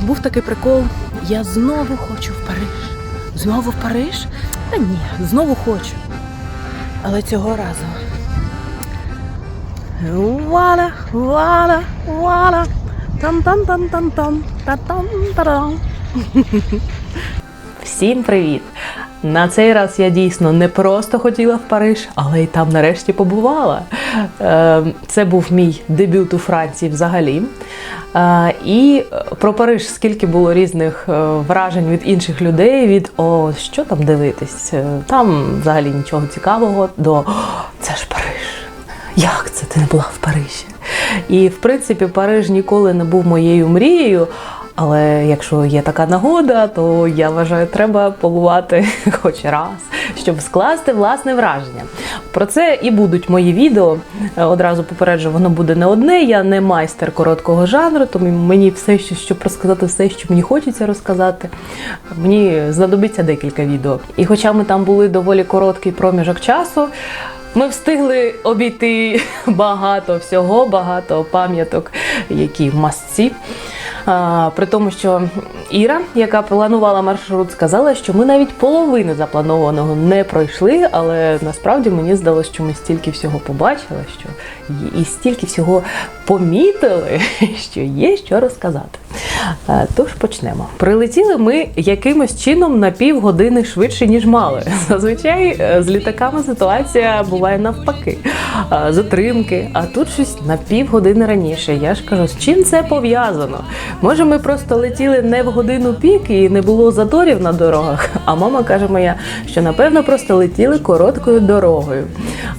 був такий прикол. Я знову хочу в Париж. Знову в Париж? Та ні, знову хочу. Але цього разу. Вала, вала, вала. там там там там там та там та Всім привіт! На цей раз я дійсно не просто хотіла в Париж, але й там нарешті побувала. Е, Це був мій дебют у Франції взагалі. Е, І про Париж скільки було різних е, вражень від інших людей, від о, що там дивитись? Там взагалі нічого цікавого, до «О, це ж Париж. Як це ти не була в Парижі? І в принципі, Париж ніколи не був моєю мрією. Але якщо є така нагода, то я вважаю, треба побувати хоч раз, щоб скласти власне враження. Про це і будуть мої відео. Е, Одразу попереджу, воно буде не одне. Я не майстер короткого жанру, тому мені все, що щоб розказати, все, що мені хочеться розказати, мені знадобиться декілька відео. І хоча ми там були доволі короткий проміжок часу. Ми встигли обійти багато всього, багато пам'яток, які в масці. При тому, що Іра, яка планувала маршрут, сказала, що ми навіть половини запланованого не пройшли, але насправді мені здалося, що ми стільки всього побачили, що і стільки всього помітили, що є що розказати. Тож почнемо. Прилетіли ми якимось чином на півгодини швидше, ніж мали. Зазвичай е, з літаками ситуація буває навпаки. Затримки, а тут щось на півгодини раніше. Я ж кажу, з чим це пов'язано? Може, ми просто летіли не в годину пік і не було заторів на дорогах. А мама каже моя, що напевно просто летіли короткою дорогою.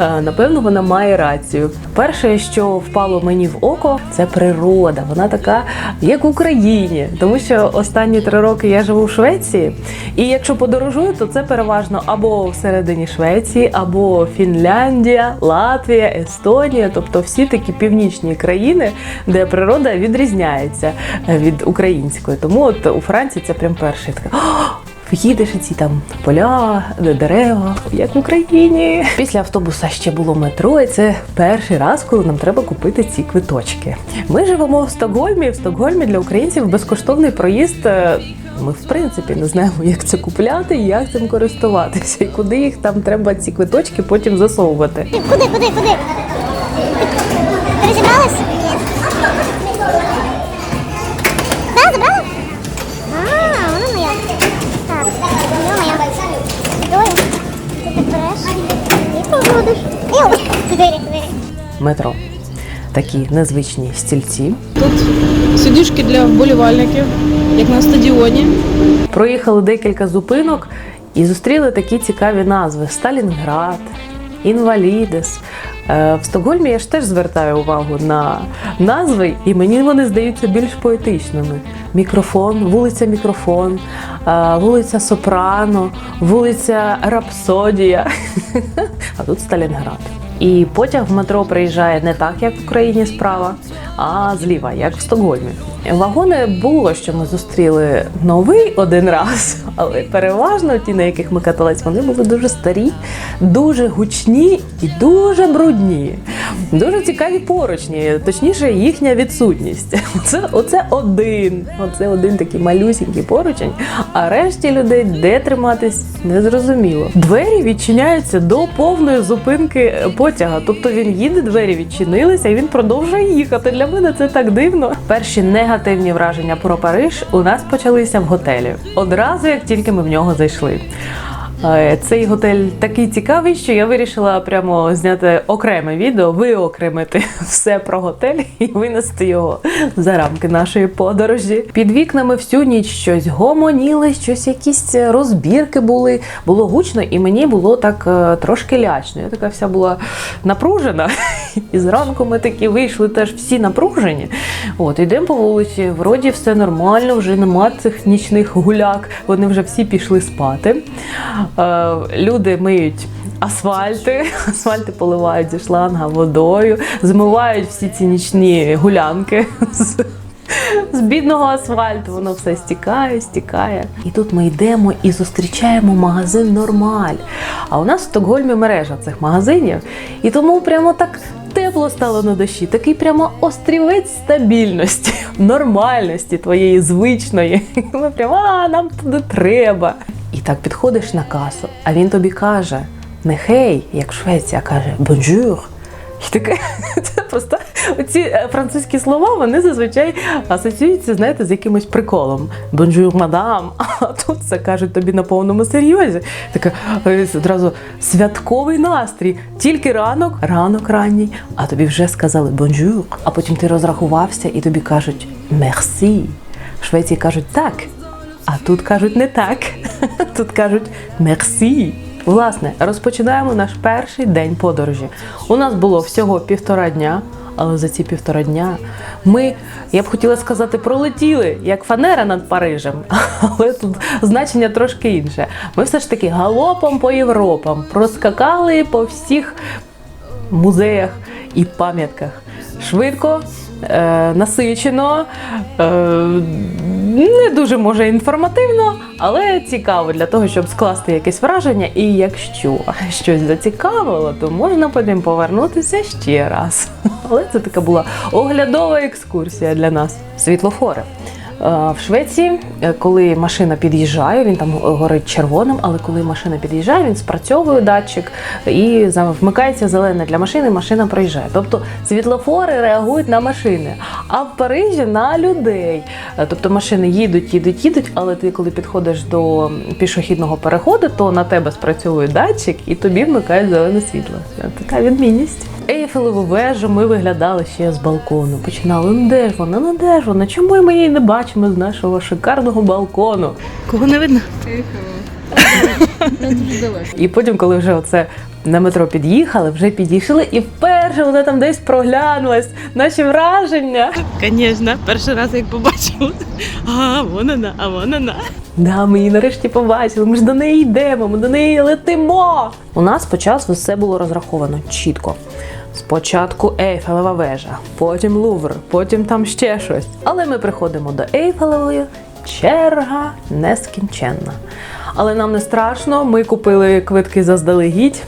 Е, Напевно, вона має рацію. Перше, що впало мені в око, це природа. Вона така, як в Україні, тому що останні три роки я живу в Швеції. І якщо подорожую, то це переважно або всередині Швеції, або Фінляндія, Латвія, Естонія, тобто всі такі північні країни, де природа відрізняється від української. Тому от у Франції це прям перший така. Їдеш ці там поля, де дерева, як в Україні. Після автобуса ще було метро, і це перший раз, коли нам треба купити ці квиточки. Ми живемо в Стокгольмі. В Стокгольмі для українців безкоштовний проїзд. е, Ми в принципі не знаємо, як це купляти і як цим користуватися, і куди їх там треба ці квиточки потім засовувати. Куди, куди, куди? Ти Метро. Такі незвичні стільці. Тут сидушки для вболівальників, як на стадіоні. Проїхали декілька зупинок і зустріли такі цікаві назви: Сталінград, Інвалідес. Е, В Стокгольмі я ж теж звертаю увагу на назви, і мені вони здаються більш поетичними. Мікрофон, вулиця Мікрофон, е, вулиця Сопрано, вулиця Рапсодія. А тут Сталінград. І потяг в метро приїжджає не так, як в Україні справа, а зліва, як в Стокгольмі. Вагони було, що ми зустріли новий один раз, але переважно ті, на яких ми катались, вони були дуже старі, дуже гучні і дуже брудні. Дуже цікаві поручні, точніше, їхня відсутність. Оце, оце один, оце один такий малюсінький поручень, а решті людей де триматись незрозуміло. Двері відчиняються до повної зупинки потяга. Тобто він їде, двері відчинилися, і він продовжує їхати. Для мене це так дивно. Перші негативні враження про Париж у нас почалися в готелі. Одразу, як тільки ми в нього зайшли. Е, Цей готель такий цікавий, що я вирішила прямо зняти окреме відео, виокремити все про готель і винести його за рамки нашої подорожі. Під вікнами всю ніч щось гомоніли, щось якісь розбірки були. Було гучно, і мені було так е, трошки лячно. Я така вся була напружена. І зранку ми такі вийшли теж всі напружені. От, йдемо по вулиці, вроді все нормально, вже нема цих нічних гуляк. Вони вже всі пішли спати. Е, люди миють. Асфальти, асфальти поливають зі шланга водою, змивають всі ці нічні гулянки з бідного асфальту, воно все стікає, стікає. І тут ми йдемо і зустрічаємо магазин Нормаль. А у нас в Стокгольмі мережа цих магазинів, і тому прямо так. Тепло стало на душі, такий прямо острівець стабільності, нормальності твоєї звичної. Ми прямо, а нам туди треба. І так підходиш на касу, а він тобі каже: не хей, як Швеція каже, бонжур. І таке, це просто оці е, французькі слова вони зазвичай асоціюються, знаєте, з якимось приколом. Бонжур, мадам. А тут це кажуть тобі на повному серйозі. Таке е, одразу святковий настрій. Тільки ранок, ранок ранній, а тобі вже сказали бонжур. А потім ти розрахувався і тобі кажуть мерсі. В Швеції кажуть так, а тут кажуть не так. Тут кажуть мерсі. Власне, розпочинаємо наш перший день подорожі. У нас було всього півтора дня, але за ці півтора дня ми, я б хотіла сказати, пролетіли як фанера над Парижем, але тут значення трошки інше. Ми все ж таки галопом по Європам проскакали по всіх музеях і пам'ятках. Швидко, е, насичено, е, не дуже може інформативно, але цікаво для того, щоб скласти якесь враження. І якщо щось зацікавило, то можна потім повернутися ще раз. Але це така була оглядова екскурсія для нас. Світлофори. Е, В Швеції, е, коли машина під'їжджає, він там горить червоним, але коли машина під'їжджає, він спрацьовує датчик і вмикається зелене для машини, машина проїжджає. Тобто світлофори реагують на машини, а в Парижі на людей. Е, Тобто машини їдуть, їдуть, їдуть, але ти, коли підходиш до пішохідного переходу, то на тебе спрацьовує датчик і тобі вмикають зелене світло. Така відмінність. Ейфелеву вежу ми виглядали ще з балкону. Починали, ну де ж вона, ну де ж вона? Чому ми її не бачимо з нашого шикарного балкону? Кого не видно? І потім, коли вже оце на метро під'їхали, вже підійшли, і вперше вона там десь проглянулась. Наші враження. Звісно, перший раз як побачила. А, вон вона, а вон вона. Да, ми її нарешті побачили. Ми ж до неї йдемо, ми до неї летимо. У нас по часу все було розраховано чітко. Спочатку Ейфелева вежа, потім Лувр, потім там ще щось. Але ми приходимо до Ейфелевої, черга нескінченна. Але нам не страшно, ми купили квитки заздалегідь.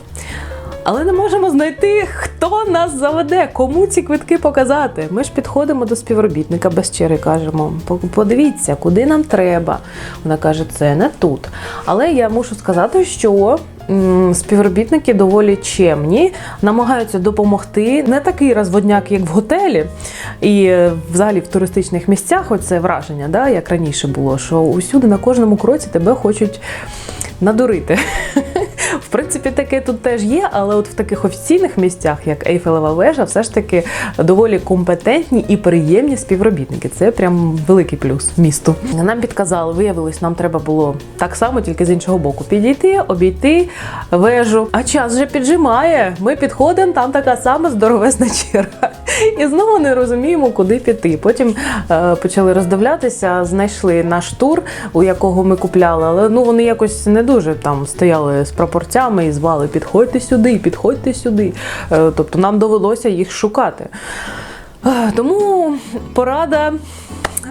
Але не можемо знайти, хто нас заведе, кому ці квитки показати. Ми ж підходимо до співробітника без черги, кажемо: подивіться, куди нам треба. Вона каже, це не тут. Але я мушу сказати, що співробітники доволі чемні, намагаються допомогти. Не такий розводняк, як в готелі, і е, взагалі в туристичних місцях, оце враження, да, як раніше було, що усюди на кожному кроці тебе хочуть надурити. В принципі, таке тут теж є, але от в таких офіційних місцях, як Ейфелева вежа, все ж таки доволі компетентні і приємні співробітники. Це прям великий плюс місту. Нам підказали, виявилось, нам треба було так само, тільки з іншого боку, підійти, обійти вежу. А час вже піджимає. Ми підходимо, там така сама здоровезна черга. І знову не розуміємо, куди піти. Потім е, почали роздивлятися, знайшли наш тур, у якого ми купляли, але ну вони якось не дуже там стояли з пропорцями і звали підходьте сюди, підходьте сюди. Е, тобто нам довелося їх шукати. Е, Тому порада.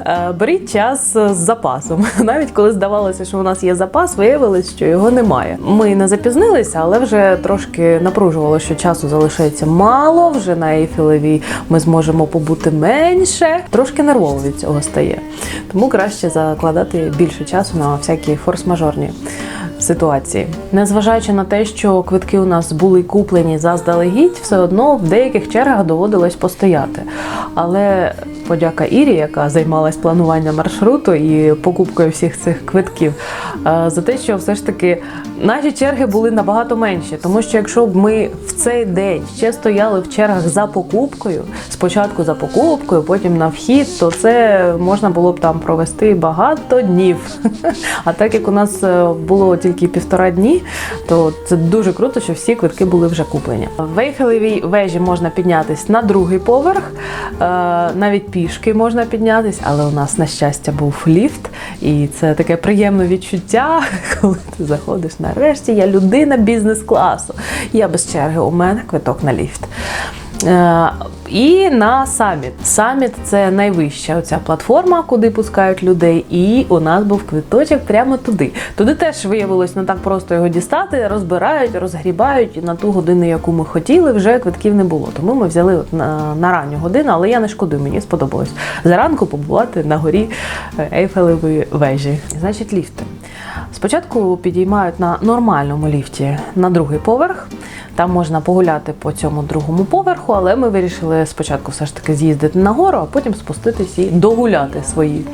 Е, Беріть час з запасом. Навіть коли здавалося, що у нас є запас, виявилось, що його немає. Ми не запізнилися, але вже трошки напружувало, що часу залишається мало. Вже на Ейфелевій ми зможемо побути менше. Трошки нервово від цього стає. Тому краще закладати більше часу на всякі форс-мажорні ситуації. Незважаючи на те, що квитки у нас були куплені заздалегідь, все одно в деяких чергах доводилось постояти. Але подяка Ірі, яка займалась плануванням маршруту і покупкою всіх цих квитків, е, за те, що все ж таки наші черги були набагато менші. Тому що якщо б ми в цей день ще стояли в чергах за покупкою, спочатку за покупкою, потім на вхід, то це можна було б там провести багато днів. А так як у нас е, було тільки півтора дні, то це дуже круто, що всі квитки були вже куплені. В Ейфелевій вежі можна піднятись на другий поверх, навіть пішки можна піднятись, але у нас, на щастя, був ліфт, і це таке приємне відчуття, коли ти заходиш нарешті. Я людина бізнес-класу. Я без черги, у мене квиток на ліфт. І на саміт. Саміт це найвища оця платформа, куди пускають людей. І у нас був квиточок прямо туди. Туди теж виявилось не так просто його дістати. Розбирають, розгрібають. І на ту годину, яку ми хотіли, вже квитків не було. Тому ми взяли от на, на ранню годину, але я не шкодую, мені сподобалось заранку побувати на горі е, Ейфелевої вежі. Значить, ліфти. Спочатку підіймають на нормальному ліфті на другий поверх. Там можна погуляти по цьому другому поверху, але ми вирішили спочатку все ж таки з'їздити на гору, а потім спуститись і догуляти свої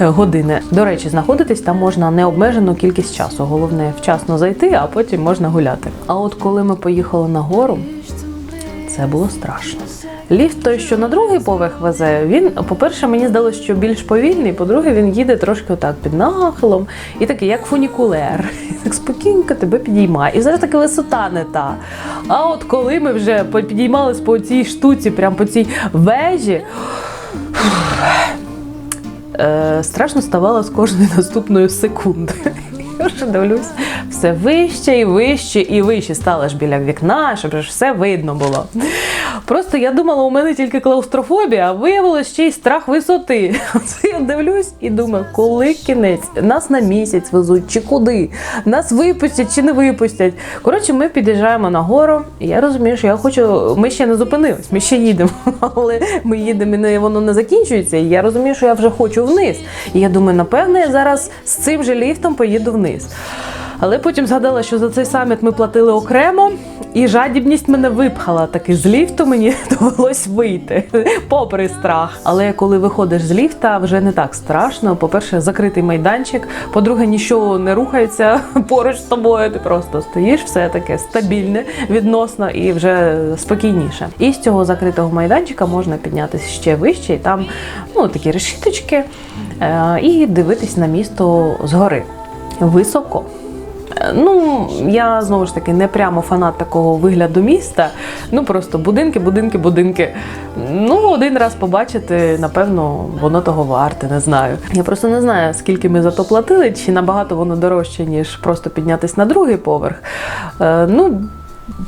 е, години. До речі, знаходитись там можна необмежену кількість часу. Головне вчасно зайти, а потім можна гуляти. А от коли ми поїхали на гору, це було страшно. Ліфт той, що на другий поверх везе, він, по-перше, мені здалося, що більш повільний, по-друге, він їде трошки отак під нахилом, і такий, як фунікулер. Так спокійненько тебе підіймає. І зараз таки висота не та. А от коли ми вже підіймались по цій штуці, прямо по цій вежі. Е, страшно ставало з кожною наступною секундою. Я вже дивлюсь, все вище і вище і вище стало ж біля вікна, щоб ж все видно було. Просто я думала, у мене тільки клаустрофобія, а виявилось ще й страх висоти. Оце я дивлюсь і думаю, коли кінець? Нас на місяць везуть чи куди? Нас випустять чи не випустять. Коротше, ми під'їжджаємо на гору, і я розумію, що я хочу. Ми ще не зупинились, ми ще їдемо, але ми їдемо і не, воно не закінчується. І я розумію, що я вже хочу вниз. І я думаю, напевно, я зараз з цим же ліфтом поїду вниз. Але потім згадала, що за цей саміт ми платили окремо, і жадібність мене випхала таки з ліфту. Мені довелось вийти, попри страх. Але коли виходиш з ліфта, вже не так страшно. По-перше, закритий майданчик. По-друге, нічого не рухається поруч з тобою. Ти просто стоїш, все таке стабільне відносно і вже спокійніше. І з цього закритого майданчика можна піднятися ще вище, і там ну такі решіточки, е, і дивитись на місто згори. Високо. Е, Ну, я знову ж таки не прямо фанат такого вигляду міста. Ну просто будинки, будинки, будинки. Ну, один раз побачити, напевно, воно того варте, не знаю. Я просто не знаю, скільки ми за то платили, чи набагато воно дорожче, ніж просто піднятися на другий поверх. Е, ну,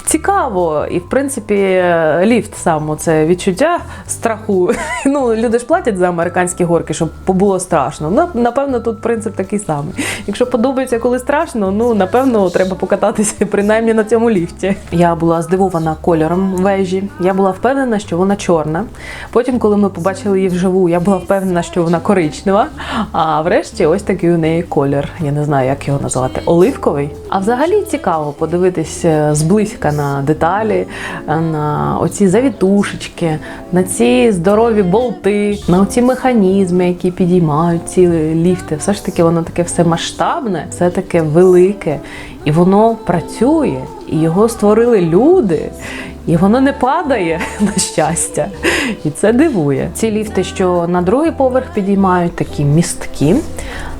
Цікаво, і в принципі ліфт сам це відчуття страху. Ну люди ж платять за американські горки, щоб було страшно. Ну, напевно, тут принцип такий самий. Якщо подобається, коли страшно, ну напевно треба покататися принаймні на цьому ліфті. Я була здивована кольором вежі. Я була впевнена, що вона чорна. Потім, коли ми побачили її вживу, я була впевнена, що вона коричнева. А врешті, ось такий у неї колір. Я не знаю, як його назвати. Оливковий. А взагалі цікаво подивитись е, зблизька на деталі, е, на оці завітушечки, на ці здорові болти, на оці механізми, які підіймають ці ліфти. Все ж таки, воно таке все масштабне, все таке велике, і воно працює, і його створили люди. І воно не падає на щастя, і це дивує. Ці ліфти, що на другий поверх підіймають, такі містки.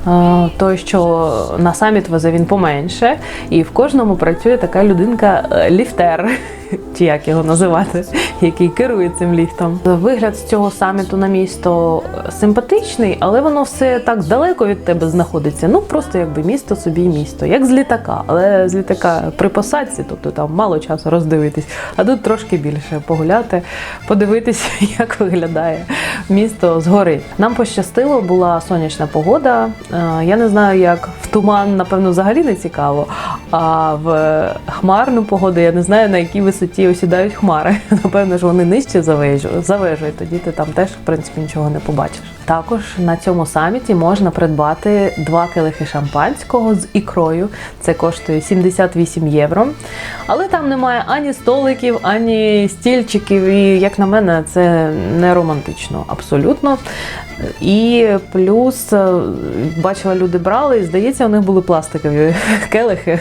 Е, Той, що на саміт везе він поменше, і в кожному працює така людинка е, ліфтер, чи як його називати, який керує цим ліфтом. Вигляд з цього саміту на місто симпатичний, але воно все так далеко від тебе знаходиться. Ну просто якби місто собі місто, як з літака, але з літака при посадці, тобто там мало часу роздивитись, а тут трошки більше погуляти, подивитися, як виглядає місто згори. Нам пощастило, була сонячна погода. Е, Я не знаю, як в туман, напевно, взагалі не цікаво. А в хмарну погоду я не знаю, на якій висоті осідають хмари. Напевно ж, вони нижче за вежу, за вежу, і тоді ти там теж, в принципі, нічого не побачиш. Також на цьому саміті можна придбати два келихи шампанського з ікрою. Це коштує 78 євро. Але там немає ані столиків, ані стільчиків. І, як на мене, це не романтично абсолютно. І плюс е, бачила, люди брали, і здається, у них були пластикові келихи,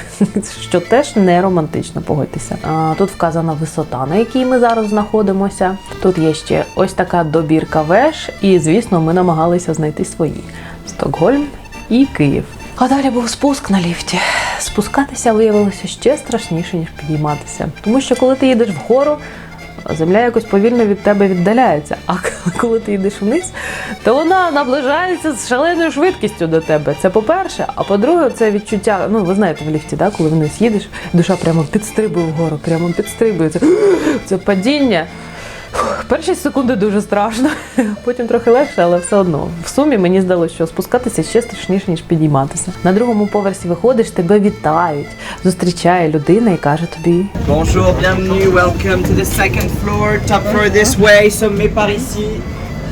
що теж не романтично, погодьтеся. Тут вказана висота, на якій ми зараз знаходимося. Тут є ще ось така добірка веж, і звісно, ми намагалися знайти свої: Стокгольм і Київ. А далі був спуск на ліфті. Спускатися виявилося ще страшніше, ніж підійматися. Тому що коли ти їдеш вгору, земля якось повільно від тебе віддаляється. А коли ти йдеш вниз, то вона наближається з шаленою швидкістю до тебе. Це по-перше. А по-друге, це відчуття. Ну, ви знаєте, в ліфті, да, коли вниз їдеш, душа прямо підстрибує вгору, прямо підстрибує. Це, це падіння. Перші секунди дуже страшно, потім трохи легше, але все одно. В сумі мені здалося, що спускатися ще страшніше, ніж підійматися. На другому поверсі виходиш, тебе вітають. Зустрічає людина і каже тобі: Bonjour, bienvenue, welcome to the second floor, top floor this way, sommet par ici.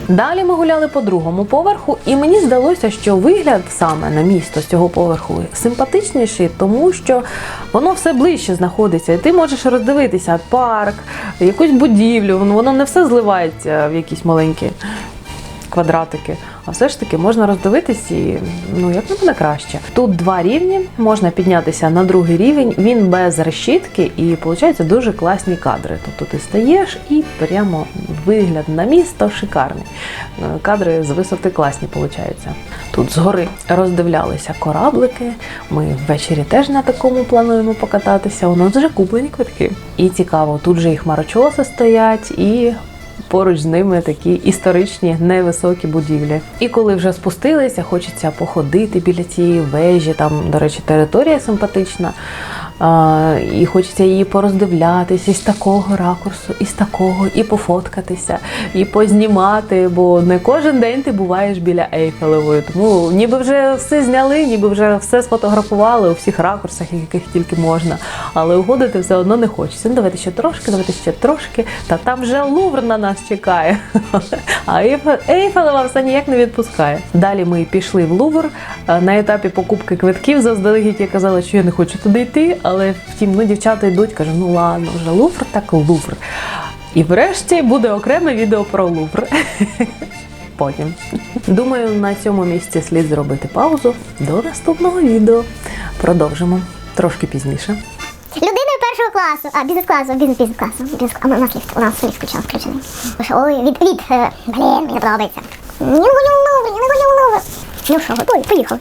Далі ми гуляли по другому поверху, і мені здалося, що вигляд саме на місто з цього поверху симпатичніший, тому що воно все ближче знаходиться, і ти можеш роздивитися парк, якусь будівлю. Воно не все зливається в якісь маленькі квадратики. А все ж таки можна роздивитись і ну як на мене краще. Тут два рівні, можна піднятися на другий рівень. Він без решітки і виходить дуже класні кадри. Тобто ти стаєш і прямо вигляд на місто шикарний. Е, Кадри з висоти класні получаються. Тут згори роздивлялися кораблики. Ми ввечері теж на такому плануємо покататися. У нас вже куплені квитки. І цікаво, тут же і хмарочоси стоять, і поруч з ними такі історичні невисокі будівлі. І коли вже спустилися, хочеться походити біля цієї вежі. Там, до речі, територія симпатична. І хочеться її пороздивлятися із такого ракурсу, із такого, і пофоткатися, і познімати, бо не кожен день ти буваєш біля Ейфелевої. Тому ніби вже все зняли, ніби вже все сфотографували у всіх ракурсах, яких тільки можна. Але уходити все одно не хочеться. Ну, давайте ще трошки, давайте ще трошки. Та там вже Лувр на нас чекає. А Ейфелева все ніяк не відпускає. Далі ми пішли в Лувр. Е, На етапі покупки квитків заздалегідь я казала, що я не хочу туди йти, але втім, ну дівчата йдуть, кажу, ну ладно, вже Лувр, так Лувр. І врешті буде окреме відео про Лувр. Потім. Думаю, на цьому місці слід зробити паузу до наступного відео. Продовжимо трошки пізніше. Людиною першого класу, а бізнес-класу, бізнес-бізнес-класу. Бізнес а у нас ліфт, у нас ліфт включав включений. Ой, від, від, е, блін, мені подобається. Ну що, готові? Поїхав.